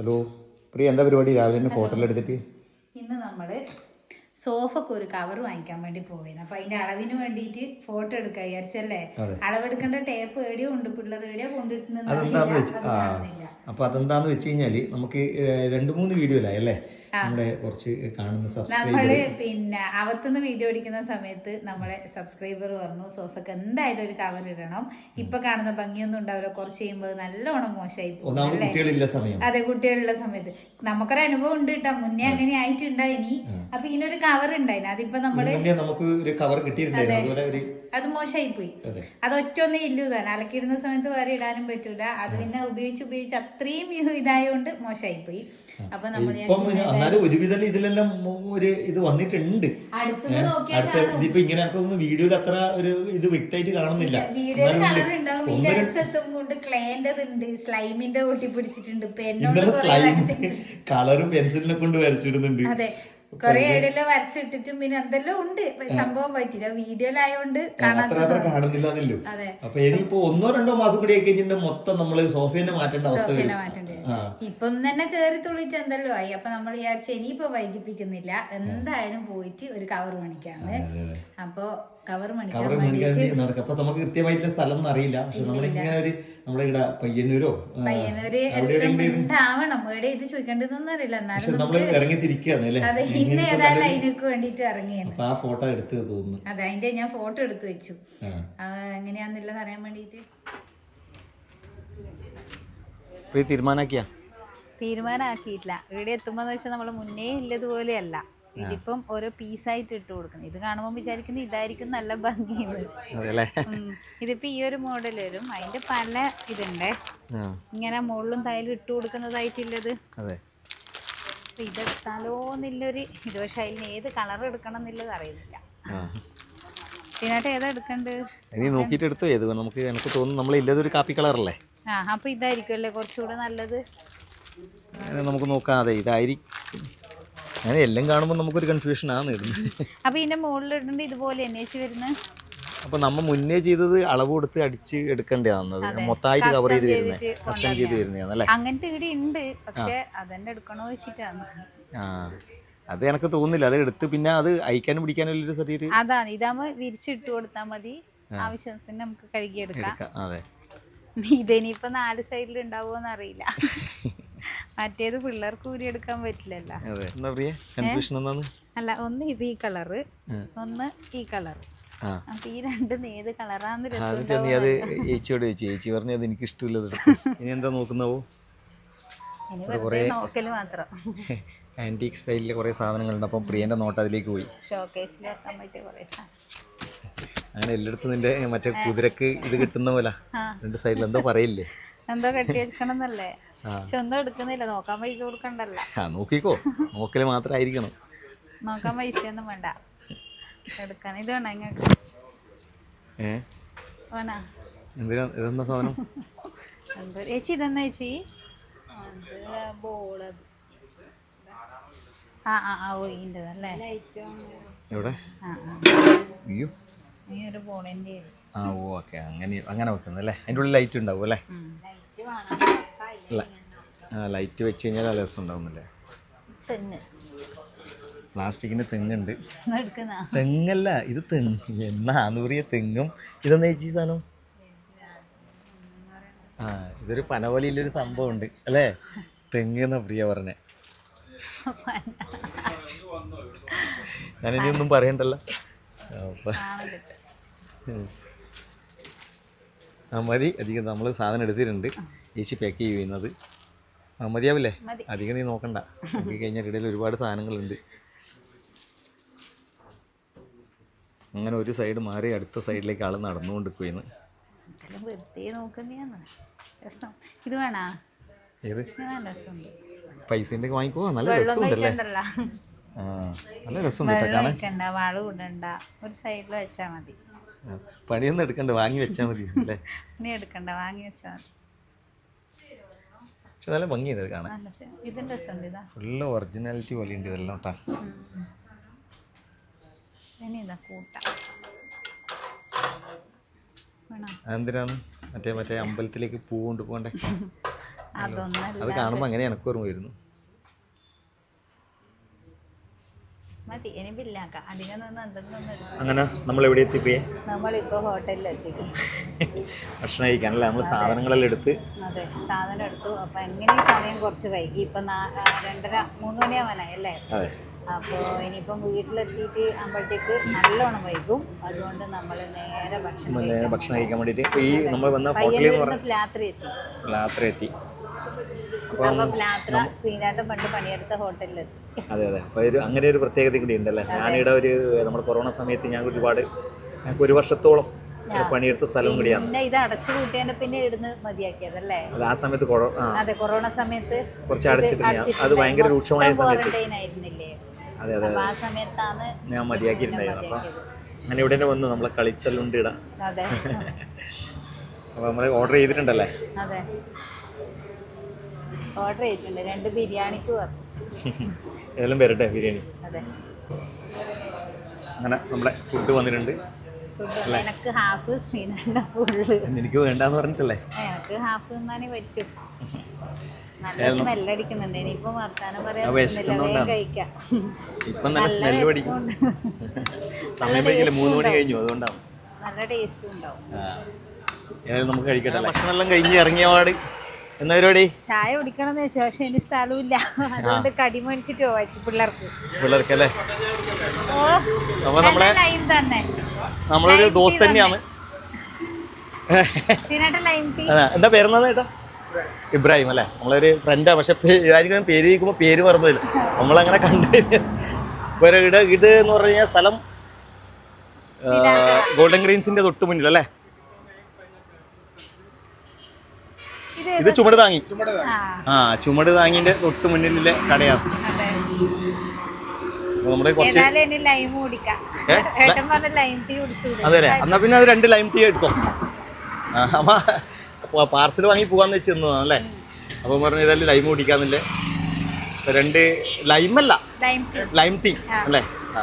Hello പ്രിയ എന്താ പരിപാടി? രാവിലെ തന്നെ ഫോട്ടോയിൽ എടുത്തിട്ട്. ഇന്ന് നമ്മൾ സോഫക്ക് ഒരു കവർ വാങ്ങിക്കാൻ വേണ്ടി പോയിരുന്നു അപ്പൊ അതിന്റെ അളവിന് വേണ്ടിയിട്ട് ഫോട്ടോ എടുക്കാൻ വിചാരിച്ചല്ലേ. അളവെടുക്കേണ്ട ടേപ്പ് എവിടെയോ ഉണ്ട്? പിള്ളേർ എവിടെയോ കൊണ്ടിട്ടുണ്ടെന്ന് അതെന്താന്ന് അറിയില്ല. വെച്ച് അത് ആ കാണുന്നില്ല. അപ്പൊ അതെന്താന്ന് വെച്ച് കഴിഞ്ഞാൽ നമുക്ക് രണ്ടു മൂന്ന് വീഡിയോ അല്ലേ? നമ്മുടെ കുറച്ച് കാണുന്ന സബ്സ്ക്രൈബർ നമ്മൾ പിന്നെ അവത്തുനിന്ന് വീഡിയോ അടിക്കുന്ന സമയത്ത് നമ്മളെ സബ്സ്ക്രൈബർ പറഞ്ഞു സോഫക്ക് എന്തായാലും ഒരു കവർ ഇടണം. ഇപ്പൊ കാണുന്ന ഭംഗിയൊന്നും ഉണ്ടാവില്ല. കുറച്ച് കഴിയുമ്പോൾ നല്ലോണം മോശമായി പോകും അതെ കുട്ടികളുള്ള സമയത്ത്. നമുക്കൊരു അനുഭവം ഉണ്ട് കേട്ടോ മുന്നേ അങ്ങനെ ആയിട്ടുണ്ടായിനി. അപ്പൊ ഇതിനൊരു കവർ ഉണ്ടായിന് അതിപ്പോ നമ്മൾ നമുക്ക് ഒരു കവർ കിട്ടിയിട്ടുണ്ടായിരുന്നു ഒരു അത് മോശമായി പോയി അതെ ഒറ്റൊന്നും ഇല്ലു തന്നെ അലക്കിയിടുന്ന സമയത്ത് വേറെ ഇടാനും പറ്റൂല. അത് പിന്നെ ഉപയോഗിച്ച് ഉപയോഗിച്ച് അത്രയും ഇതായോണ്ട് മോശമായി പോയി അപ്പൊ നമ്മൾ ഇപ്പം ഒരുവിധം ഇതിലെല്ലാം ഒരു ഇത് വന്നിട്ടുണ്ട്. അടുത്തുനിന്ന് നോക്കിയാൽ അടുത്ത ഇതിപ്പോ ഇങ്ങനെ വീഡിയോയിൽ അത്ര ഒരു ഇത് വ്യക്തമായിട്ട് കാണുന്നില്ല. വീഡിയോയിൽ കളർ ഉണ്ടാവും രണ്ട് അടുത്തെത്തുമ്പോൾ ക്ലേന്റത് ഉണ്ട് സ്ലൈമിന്റെ ഒട്ടി പിടിച്ചിട്ടുണ്ട്. കളറും പെൻസിലിനെ കൊണ്ട് വരച്ചിടുന്നുണ്ട്. അതെ. കൊറേ ഐഡിയെല്ലാം വരച്ചിട്ടിട്ടും പിന്നെ എന്തെല്ലാം ഉണ്ട്. സംഭവം പറ്റില്ല വീഡിയോയിലായോണ്ട് കാണാൻ അത്ര അത്ര കാണുന്നില്ല എന്നല്ലോ അതെ. അപ്പൊ ഇനിയിപ്പോ ഒന്നോ രണ്ടോ മാസം കൂടി ആയി കഴിഞ്ഞാൽ മൊത്തം നമ്മൾ സോഫിനെ മാറ്റേണ്ട അവസ്ഥ ഇപ്പം തന്നെ കേറി തുള്ളിച്ച് എന്തല്ലോ ആയി. അപ്പൊ നമ്മൾ വിചാരിച്ചു ഇനിയിപ്പോ വൈകിപ്പിക്കുന്നില്ല. എന്തായാലും പോയിട്ട് ഒരു കവർ മേടിക്കാന്ന്. അപ്പൊ കവർ മേടിക്കാൻ മേടിക്കാൻ വേണ്ടി നടക്കും. അപ്പൊ നമുക്ക് കൃത്യമായിട്ടുള്ള സ്ഥലം അറിയില്ല. പക്ഷെ നമ്മളിങ്ങനെ ഒരു നമ്മളെ ഇവിടെ പയ്യന്നൂരോ? പയ്യന്നൂര് ഉണ്ടാവണം. ഇവിടെ ഇത് ചോദിക്കേണ്ടതൊന്നും അറിയില്ല. പക്ഷെ നമ്മൾ നമ്മൾ ഇറങ്ങി തിരിക്കുകയാണ് അല്ലേ? അതെ ഇന്ന് ഏതായാലും അതിനൊക്കെ വേണ്ടിട്ട് ഇറങ്ങിയത്. ആ ഫോട്ടോ എടുത്ത് തോന്നുന്നു. അതെ അതിന്റെ ഞാൻ ഫോട്ടോ എടുത്തു വെച്ചു. എങ്ങനെയാന്നുള്ളത് അറിയാൻ വേണ്ടിട്ട് തീരുമാനാക്കിയാ തീരുമാനമാക്കിയിട്ടില്ല. ഇവിടെ എത്തുമ്പോന്ന് വെച്ചാൽ നമ്മൾ മുന്നേ ഇല്ലതുപോലെയല്ല. ഇതിപ്പം ഓരോ പീസായിട്ട് ഇട്ട് കൊടുക്കുന്നത് ഇത് കാണുമ്പോൾ വിചാരിക്കുന്നത് ഇതായിരിക്കും നല്ല ഭംഗി ഇതിപ്പോ ഈ ഒരു മോഡൽ വരും. അതിന്റെ പല ഇതുണ്ട്. ഇങ്ങനെ മുകളിലും തായാലും ഇട്ട് കൊടുക്കുന്നതായിട്ടുള്ളത് അപ്പൊ ഇതെടുത്താലോ എന്നുള്ളൊരു ഇത്. പക്ഷെ അതിന് ഏത് കളർ എടുക്കണം എന്നുള്ളത് അറിയുന്നില്ല ഏതാ എടുക്കണ്ട് ഇനി നോക്കിയിട്ട് എടുത്തോ ഏത്? നമുക്ക് എനിക്ക് തോന്നുന്നു നമ്മൾ ഇല്ലതൊരു കാപ്പി കളറല്ലേ ആ അപ്പൊ ഇതായിരിക്കും അല്ലേ കുറച്ചുകൂടെ നല്ലത്? നമുക്ക് നോക്കാം. അതെ ഇതായിരിക്കും. അങ്ങനെ എല്ലാം കാണുമ്പോൾ നമുക്കൊരു കൺഫ്യൂഷൻ ആണ് ഇടുന്നത് അപ്പോൾ ഇതിന്റെ മുകളിൽ ഇടേണ്ട ഇതുപോലെ അന്വേഷിച്ച് വരുന്നത് അപ്പോൾ നമ്മ മുന്നേ ചെയ്തത് അളവ് കൊടുത്ത് അടിച്ച് എടുക്കേണ്ടതാണത് മൊത്തമായിട്ട് കവർ ചെയ്ത് വരുന്നത് കസ്റ്റം ചെയ്ത് വരുന്നതാണ് അല്ലേ അങ്ങനത്തെ ഇവിടെ ഉണ്ട്. പക്ഷേ അതന്നെ എടുക്കണോ വെച്ചിട്ടാണ് ആ. അത് എനിക്ക് തോന്നുന്നില്ല. അത് എടുത്ത് പിന്നെ അത് അയക്കാനും പിടിക്കാനും ഒരു ചെറിയൊരു അതാണ്. ഇതാകുമ്പോൾ വിരിച്ചിട്ട് കൊടുത്താൽ മതി. ആവശ്യത്തിന് നമുക്ക് കഴുകിയെടുക്കാം. അതെ. ഇതിനിപ്പോ നാല് സൈഡിൽ ഉണ്ടാവുമോന്ന് അറിയില്ല മറ്റേത് പിള്ളേർക്ക് ഊരി എടുക്കാൻ പറ്റില്ലല്ലോ. അതെ. എന്താ പ്രിയ? കൺഫ്യൂഷൻ എന്താന്ന് അല്ല ഒന്ന് ഇത് ഈ കളറ് ഒന്ന് ഈ കളറ്. അപ്പൊ ഈ രണ്ടും ഏത് കളറാന്ന് രസം എന്നിട്ട് നീ അത് ചേച്ചിയോട് ചോദിച്ചു? ചേച്ചി പറഞ്ഞത് എനിക്ക് ഇഷ്ടമില്ല ഇനി എന്താ നോക്കുന്നാവോ? ഇനി നോക്കൽ മാത്രം. സ്റ്റൈലിലെ കുറേ സാധനങ്ങളുണ്ട്. അപ്പം പ്രിയന്റെ നോട്ട് അതിലേക്ക് പോയി. ഷോക്കേസിൽ വെക്കാൻ പറ്റിയ കുറേ അങ്ങനെ എല്ലായിടത്തും നിന്റെ മറ്റേ കുതിരക്ക് ഇത് കിട്ടുന്ന പോലെ. രണ്ട് സൈഡിൽ എന്തോ പറയില്ലേ? എന്തോ കെട്ടിയെടുക്കണം എന്നല്ലേ ആ. പക്ഷെ ഒന്നും എടുക്കുന്നില്ല. നോക്കാൻ പൈസ കൊടുക്കണ്ടല്ലോ. ആ നോക്കിക്കോ. നോക്കൽ മാത്രമായിരിക്കണം. നോക്കാൻ പൈസ ഒന്നും വേണ്ട. എടുക്കാൻ. ഇത് വേണം നിങ്ങൾക്ക് ഏ? വേണ? എന്തിനാ ഇതെന്താ സാധനം? എന്തോ? ചേച്ചി ഇതെന്നാ ചേച്ചി? ബോളത് ആ ആ എവിടെ? അയ്യോ. ഈ ഒരു ബോളിന്റെ ആ ഓ ഓക്കെ. അങ്ങനെ അങ്ങനെ വെക്കുന്നല്ലേ? അതിന്റെ അതിന്റെ ഉള്ളിൽ ലൈറ്റ് ഉണ്ടാവും അല്ലേ ലൈറ്റ് വെച്ച് കഴിഞ്ഞാൽ നല്ല രസം ഉണ്ടാവുന്നില്ലേ? പ്ലാസ്റ്റിക്കിന്റെ തെങ്ങുണ്ട്. തെങ്ങല്ല ഇത് തെങ്ങ്. എന്നാ നൂറിയ തെങ്ങും. ഇതെന്താ ചേച്ചി സാധനം? ആ ഇതൊരു പനവലിയിലൊരു സംഭവം ഉണ്ട് അല്ലേ? തെങ്ങ് എന്നാ പ്രിയ പറഞ്ഞേ? ഞാനിനി ഒന്നും പറയണ്ടല്ലോ. ആ മതി. അധികം നമ്മൾ സാധനം എടുത്തിട്ടുണ്ട്. ചേച്ചി പാക്ക് ചെയ്യുന്നത്. മതിയാവില്ലേ? അധികം നീ നോക്കണ്ട. നോക്കി കഴിഞ്ഞാൽ ഇടയിൽ ഒരുപാട് സാധനങ്ങളുണ്ട്. അങ്ങനെ ഒരു സൈഡ് മാറി അടുത്ത സൈഡിലേക്ക് ആൾ നടന്നുകൊണ്ട് പോയിന്ന് ഇത് വേണാ? ഏത്? പൈസന്റെ വാങ്ങിക്കോ? നല്ല രസമുണ്ടല്ലേ? ആ നല്ല രസമുണ്ട് വള ഇടണ്ട ഒരു സൈഡിൽ വെച്ചാ മതി. പണിയൊന്നും എടുക്കണ്ട വാങ്ങി വെച്ചാൽ മതി അല്ലേ? എടുക്കണ്ട വാങ്ങി വെച്ചാ മതി. പക്ഷെ നല്ല ഭംഗിയുണ്ട് ഇത് കാണാൻ. ഇതിന്റെ രസമുണ്ട് ഇതാ. ഫുള്ള് ഒറിജിനാലിറ്റി പോലെ ഉണ്ട് ഇതെല്ലാം കേട്ടാ. ഇനി ഇതാ കൂട്ട. വേണോ? മറ്റേ മറ്റേ അമ്പലത്തിലേക്ക് പൂ കൊണ്ടുപോകണ്ടേ അത് കാണുമ്പോൾ അങ്ങനെ എനക്ക് ഓർമ്മ വരുന്നു അങ്ങനെ നമ്മൾ എവിടെ എത്തിപ്പോയേ നമ്മളിപ്പോ ഹോട്ടലിൽ എത്തി ഭക്ഷണം കഴിക്കാനല്ലേ നമ്മൾ സാധനങ്ങളെല്ലാം എടുത്ത്. അതെ സാധനം എടുത്തു. അപ്പൊ എങ്ങനെ സമയം കുറച്ച് വൈകി? ഇപ്പൊ രണ്ടര മൂന്ന് മണിയാവാനായി അല്ലേ? അതെ. അപ്പോൾ ഇനിയിപ്പം വീട്ടിലെത്തിയിട്ട് ആകുമ്പോഴത്തേക്ക് നല്ലോണം വൈകും. അതുകൊണ്ട് നമ്മൾ നേരെ ഭക്ഷണം നേരെ കഴിക്കാൻ ഭക്ഷണം കഴിക്കാൻ വേണ്ടിയിട്ട് ഈ നമ്മൾ വന്ന ഹോട്ടലിൽ എന്ന് രാത്രി എത്തി. രാത്രി എത്തി. അതെ അതെ. അപ്പോൾ ഒരു അങ്ങനെ ഒരു പ്രത്യേകത കൂടി ഉണ്ടല്ലേ? ഞാനിവിടെ ഒരു നമ്മുടെ കൊറോണ സമയത്ത് ഞാൻ ഒരുപാട് ഞങ്ങൾക്ക് ഒരു വർഷത്തോളം പണിയെടുത്ത സ്ഥലവും കൂടിയാണ് പിന്നെ ഇത് അടച്ചു കൂട്ടിയതിന്റെ പിന്നെ ഇടുന്ന് മതിയാക്കിയതല്ലേ? അത് ആ സമയത്ത് അതെ കൊറോണ സമയത്ത് കുറച്ച് അടച്ചിട്ടുണ്ട് അത് ഭയങ്കര രൂക്ഷമായ സമയത്ത് അതെ അതെ ആ സമയത്താണ് ഞാൻ മതിയാക്കിയിട്ടുണ്ടായിരുന്നു അപ്പൊ. അങ്ങനെ ഇവിടെ വന്നു നമ്മളെ കളിച്ചല്ലുണ്ട് ഇടാം അപ്പൊ നമ്മൾ ഓർഡർ ചെയ്തിട്ടുണ്ടല്ലേ? അതെ. ഓർഡർ ചെയ്തിട്ടുണ്ട്. രണ്ട് ബിരിയാണിക്ക് ഏതെല്ലാം വരട്ടെ ബിരിയാണി. അതെ. അങ്ങനെ നമ്മുടെ ഫുഡ് വന്നിട്ടുണ്ട്. ഫുഡ് എനക്ക് ഹാഫ് ഫുള്ള് എനിക്ക് വേണ്ടെന്ന് പറഞ്ഞിട്ടല്ലേ? എനിക്ക് ഹാഫ് തിന്നാനേ പറ്റും. നല്ല സ്മെല്ലടിക്കുന്നുണ്ട് ഇനിയിപ്പോ വർത്താനം പറയാൻ ആ പറ്റുന്നില്ല. വേഗം വിശക്കുന്നുണ്ടാണ്. കഴിക്കാം. ഇപ്പം നല്ല നല്ല സ്മെല്ല് പഠിക്കും വിശപ്പുണ്ട്. സമയം വൈകില്ല മൂന്ന് മണി കഴിഞ്ഞു. അതുകൊണ്ടാണ് നല്ല ടേസ്റ്റും ഉണ്ടാവും. നമുക്ക് കഴിക്കട്ടെ ഭക്ഷണം എല്ലാം കഴിഞ്ഞ് ഇറങ്ങിയ പാട്. എന്നാ പരിപാടി? ചായ കുടിക്കണം എന്ന് വെച്ചു പക്ഷെ ഇനി സ്ഥലമില്ല അതുകൊണ്ട് കടി മേടിച്ചിട്ട് പോവാച്ചു പിള്ളേർക്ക്. അല്ലേ? ഓ അപ്പൊ നമ്മളെ തന്നെ. നമ്മളൊരു ദോസ് തന്നെയാണ്. എന്താ പേരെന്നാ ചേട്ടാ? ഇബ്രാഹിം അല്ലേ? നമ്മളൊരു ഫ്രണ്ടാണ് പക്ഷെ ഇതായിരിക്കും പേര് ചോദിക്കുമ്പോൾ പേര് മറന്നില്ല നമ്മളങ്ങനെ കണ്ടു ഇവരുടെ ഇത് ഇത് എന്ന് പറഞ്ഞു കഴിഞ്ഞാൽ സ്ഥലം ഗോൾഡൻ ഗ്രീൻസിന്റെ തൊട്ട് മുന്നിൽ അല്ലേ ഇത് ചുമട് താങ്ങി. ആ ആ ചുമട് താങ്ങിന്റെ തൊട്ട് മുന്നിലെ കടയാണ്. അതെ അപ്പൊ കുറച്ച് ലൈം കുടിക്കാം. ഏ? പറഞ്ഞ ലൈം ടീ കുടിച്ചുകൂടെ അതെ അല്ലേ? എന്നാ പിന്നെ അത് രണ്ട് ലൈം ടീ എടുത്തോ. അമ്മ പാർസൽ വാങ്ങി പോകാന്ന് വെച്ച് തന്നതാണല്ലേ അപ്പൊ പറഞ്ഞു ഇതല്ലേ ലൈം കുടിക്കാന്നില്ലേ. രണ്ട് ലൈമല്ല ലൈം ടീ ലൈം ടീ അല്ലേ? ആ.